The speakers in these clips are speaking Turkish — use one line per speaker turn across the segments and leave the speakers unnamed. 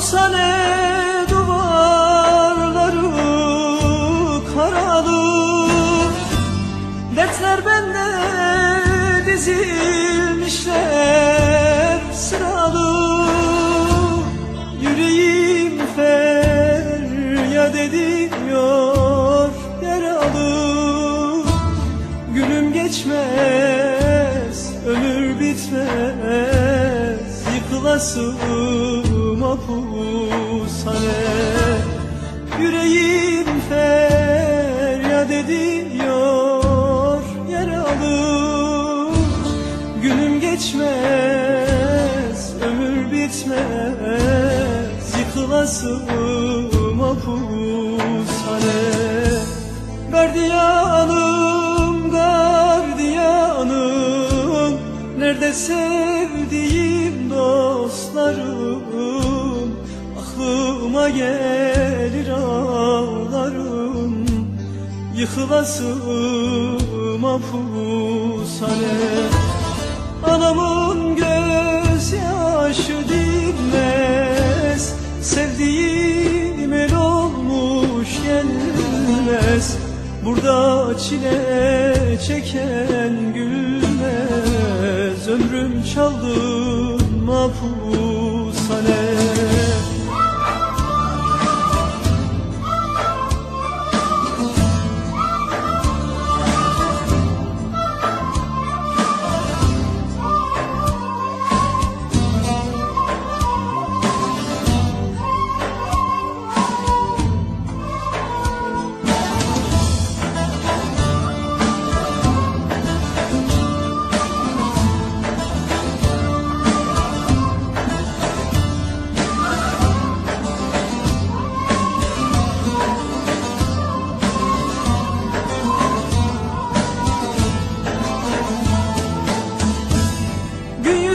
Mahpushane duvarları karalı Dertler bende dizilmişler sıralı Yüreğim feryat ediyor yaralı. Günüm geçmez, ömür bitmez Yıkılasım mahpushane Yüreğim feryat ediyor yaralı Günüm geçmez, ömür bitmez Yıkılasım mahpushane Gardiyanım, gardiyanım Nerede sevdiğim dostlarım Aklıma gelir ağlarım Yıkılasım mahpushane Anamın gözyaşı dinmez Sevdiğim el olmuş gelmez. Burada çile çeken gülmez Ömrüm çaldın mahpushane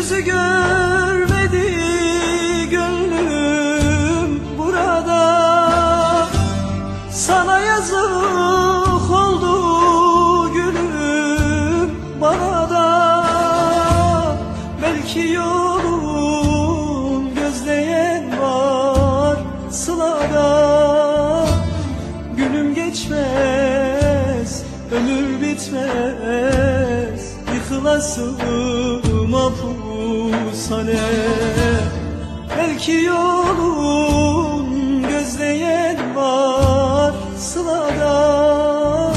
yüzü görmedi gönlüm burada. Sana yazık oldu gülüm bana da. Belki yolun gözleyen var sılada. Günüm geçmez, ömür bitmez Mahpushane Belki yolun gözleyen var sılada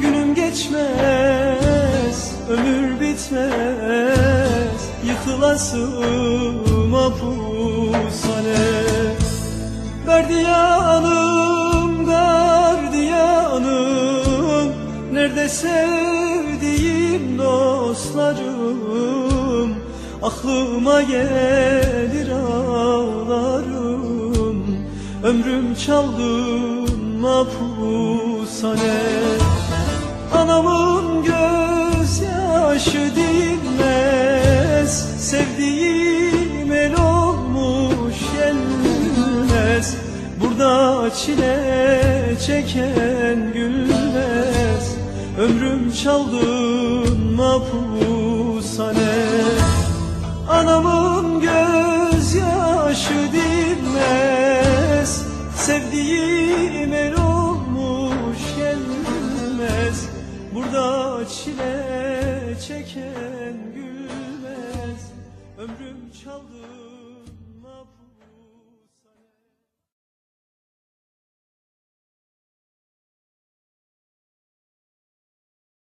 Günüm geçmez, ömür bitmez Yıkılasım mahpushane Gardiyanım, gardiyanım Nerede Aklıma gelir ağlarım. Ömrüm çaldın mahpushane Anamın gözyaşı dinmez. Sevdiğim el olmuş gelmez Burada çile çeken gülmez. Ömrüm çaldın mahpushane Anamın gözyaşı dinmez. Sevdiğim el olmuş gelmez. Burada çile çeken gülmez. Ömrüm çaldı